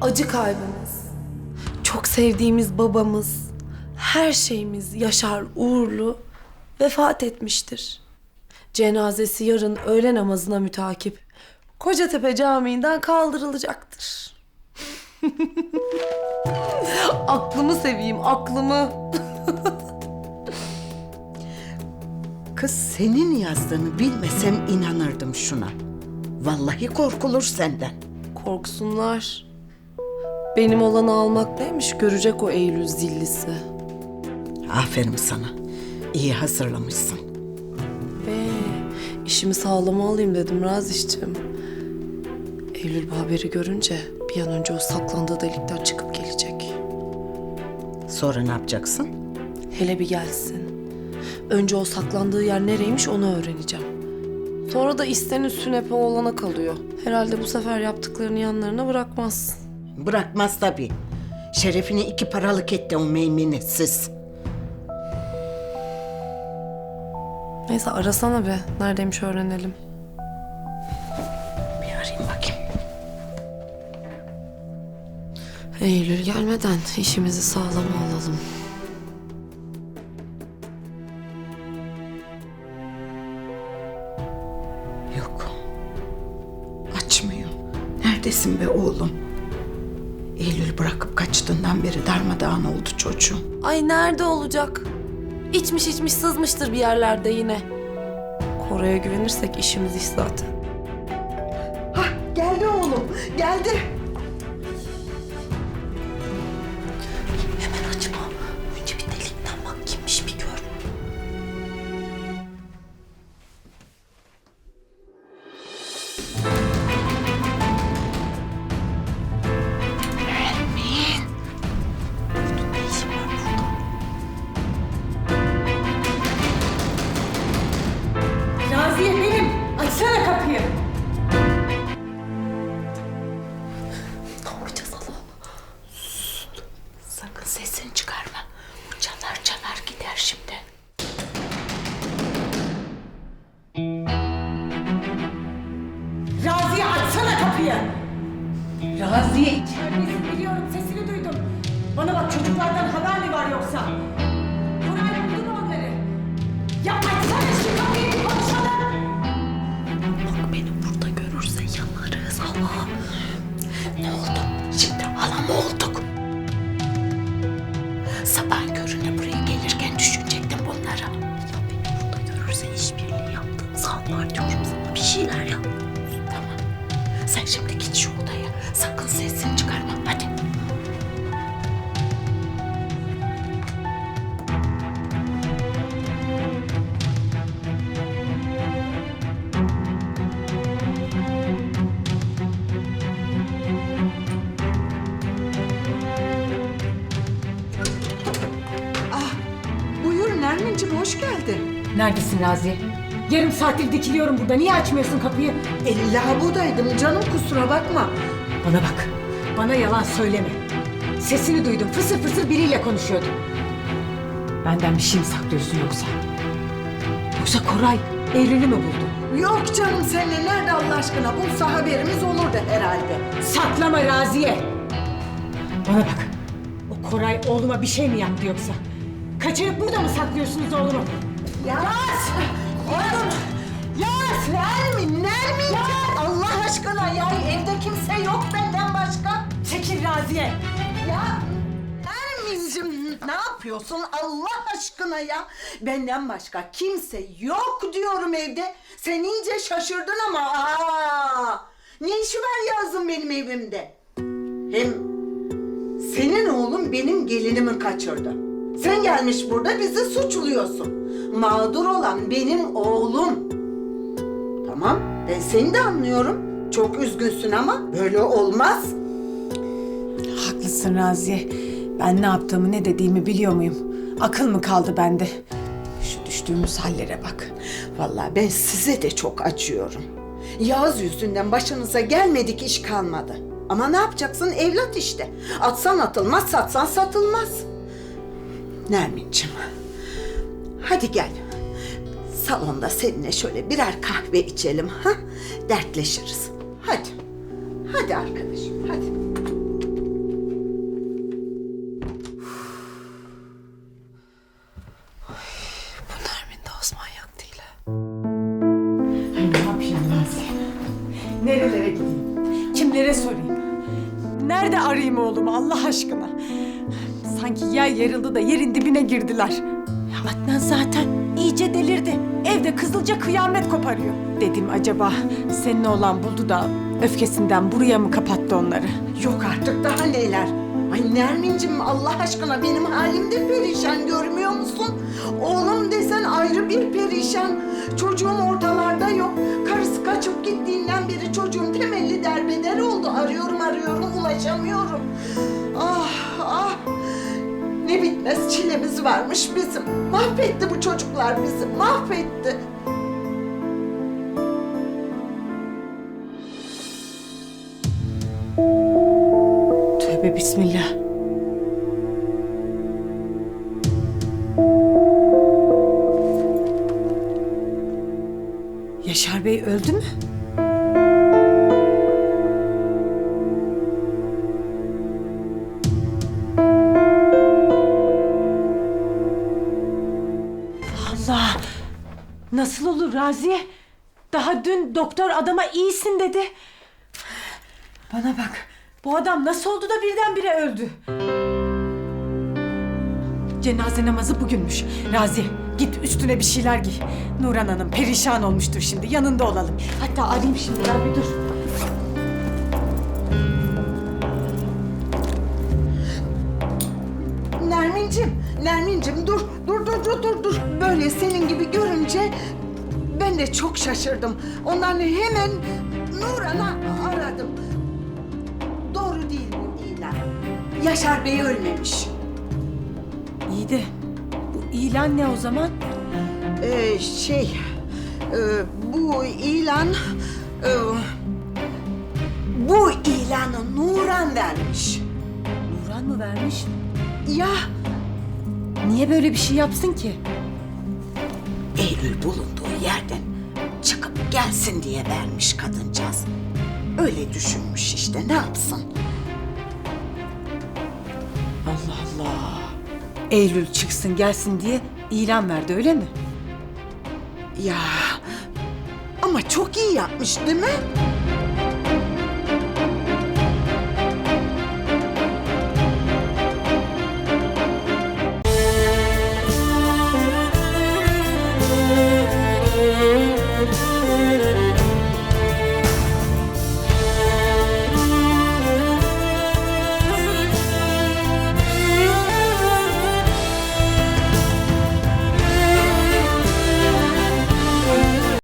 acı kalbimiz, çok sevdiğimiz babamız, her şeyimiz Yaşar Uğurlu vefat etmiştir. Cenazesi yarın öğle namazına mütakip Kocatepe Camii'nden kaldırılacaktır. aklımı seveyim, aklımı. Kız senin yazdığını bilmesem inanırdım şuna. Vallahi korkulur senden. Korksunlar. Benim olanı almak neymiş görecek o Eylül zillisi. Aferin sana. İyi hazırlamışsın. Be, işimi sağlama alayım dedim Raziş'cim. Eylül bu haberi görünce bir an önce o saklandığı delikten çıkıp gelecek. Sonra ne yapacaksın? Hele bir gelsin. Önce o saklandığı yer nereymiş onu öğreneceğim. Sonra da istenin sünepe olana kalıyor. Herhalde bu sefer yaptıklarını yanlarına bırakmaz. Bırakmaz tabii. Şerefini iki paralık etti o meymenetsiz. Neyse arasana be. Neredeymiş öğrenelim. Bir arayayım bakayım. Eylül gelmeden işimizi sağlama alalım. Yok. Açmıyor. Neredesin be oğlum? Eylül bırakıp kaçtığından beri darmadağın oldu çocuğum. Ay nerede olacak? İçmiş içmiş sızmıştır bir yerlerde yine. Koray'a güvenirsek işimiz iş zaten. Hah geldi oğlum geldi. Sesini çıkarma. Bu çalar çalar gider şimdi. Raziye açsana kapıyı. Raziye içeridesin biliyorum sesini duydum. Bana bak çocuklardan haber mi var yoksa? Koray buldu mu onları? Ya açsana şu kapıyı bir konuşalım. Bak beni burada görürse yanarız Allah. Ne oldu? Şimdi hala mı olduk? Nermin'cim hoş geldin. Neredesin Raziye? Yarım saattir dikiliyorum burada. Niye açmıyorsun kapıyı? İlla buradaydım canım kusura bakma. Bana bak. Bana yalan söyleme. Sesini duydum. Fısır fısır biriyle konuşuyordun. Benden bir şey mi saklıyorsun yoksa? Yoksa Koray Eylül'ü mü buldu? Yok canım seninle nerede Allah aşkına bulsa haberimiz olurdu herhalde. Saklama Raziye. Bana bak. O Koray oğluma bir şey mi yaptı yoksa? Kaçırıp burada mı saklıyorsunuz oğlumu? Yaz! Oğlum! Yaz! Nermin! Nermin! Allah aşkına ya evde kimse yok benden başka. Çekil Raziye. Ya Nermin'cim ne yapıyorsun Allah aşkına ya? Benden başka kimse yok diyorum evde. Sen iyice şaşırdın ama aa! Ne işi var yazın benim evimde? Hem senin oğlun benim gelinimi kaçırdı. Sen gelmiş burada bizi suçluyorsun. Mağdur olan benim oğlum. Tamam ben seni de anlıyorum. Çok üzgünsün ama böyle olmaz. Haklısın Raziye. Ben ne yaptığımı ne dediğimi biliyor muyum? Akıl mı kaldı bende? Şu düştüğümüz hallere bak. Vallahi ben size de çok acıyorum. Yağız yüzünden başınıza gelmedik iş kalmadı. Ama ne yapacaksın evlat işte. Atsan atılmaz, satsan satılmaz. Nermin'cim. Hadi gel. Salonda seninle şöyle birer kahve içelim. ha? Dertleşiriz. Hadi. Hadi arkadaşım hadi. Bu Nermin de Osman yaktı Ne yapayım ben seni? Gideyim? Kimlere sorayım? Nerede arayayım oğlumu Allah aşkına? Sanki yer yarıldı da yerin dibine girdiler. Ya Adnan zaten iyice delirdi. Evde kızılca kıyamet koparıyor. Dedim acaba senin oğlan buldu da öfkesinden buraya mı kapattı onları? Yok artık daha neler. Ay Nermin'cim Allah aşkına benim halim de perişan görmüyor musun? Oğlum desen ayrı bir perişan. Çocuğum ortalarda yok. Karısı kaçıp gittiğinden beri çocuğum temelli derbeder oldu. Arıyorum arıyorum ulaşamıyorum. Ne bitmez çilemiz varmış bizim. Mahvetti bu çocuklar bizi mahvetti. Tövbe bismillah. Yaşar Bey öldü mü? Nasıl olur Raziye? Daha dün doktor adama iyisin dedi. Bana bak. Bu adam nasıl oldu da birdenbire öldü? Cenaze namazı bugünmüş. Razi git üstüne bir şeyler giy. Nuran Hanım perişan olmuştur şimdi. Yanında olalım. Hatta arayayım şimdi ya bir dur. Nermin'cim, Nermin'cim dur, dur, dur, dur, dur, dur. Böyle senin gibi görünce ben de çok şaşırdım. Ondan hemen Nuran'a aradım. Doğru değil bu ilan. Yaşar Bey ölmemiş. İyi de bu ilan ne o zaman? Ee, şey, e, bu ilan... e, bu ilanı Nuran vermiş. Nuran mı vermiş? Ya Niye böyle bir şey yapsın ki? Eylül bulunduğu yerden çıkıp gelsin diye vermiş kadıncağız. Öyle düşünmüş işte ne yapsın? Allah Allah. Eylül çıksın gelsin diye ilan verdi öyle mi? Ya ama çok iyi yapmış değil mi? da, da.